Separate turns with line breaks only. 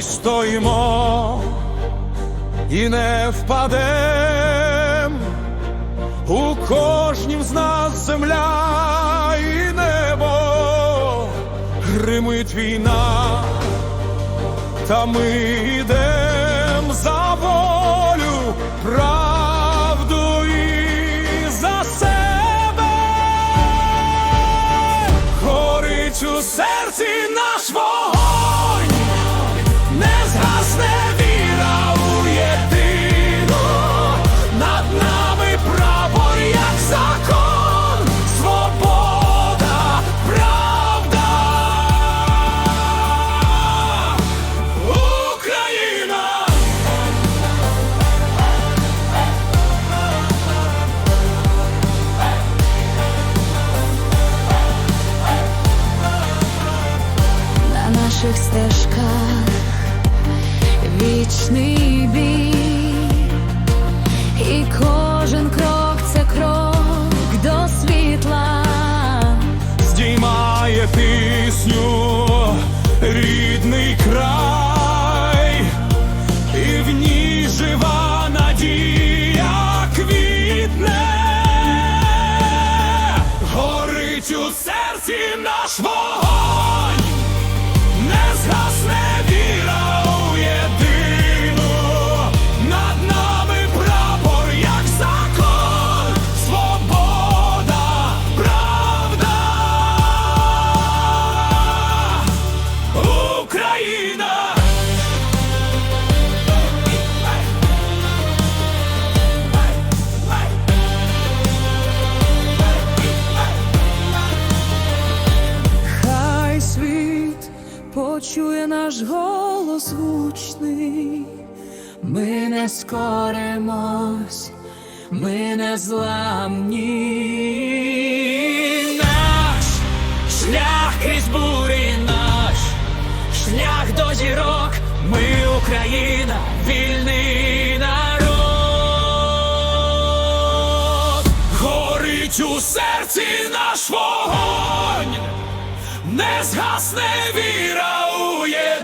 ми і не впадем. У кожнім з нас земля і небо, гримить війна, та ми йдем за волю, правду і за себе. Горить у серці наш вогонь,
наших стежках. Вічний бій, і кожен крок це крок до світла.
здіймає пісню рідний край, і в ній жива надія квітне, горить у серці наш вогонь,
почує наш голос гучний, ми не скоримось, ми не зламні.
Наш шлях крізь бурі наш, шлях до зірок, ми Україна, вільний народ. Горить у серці наш вогонь, не згасне віра у є.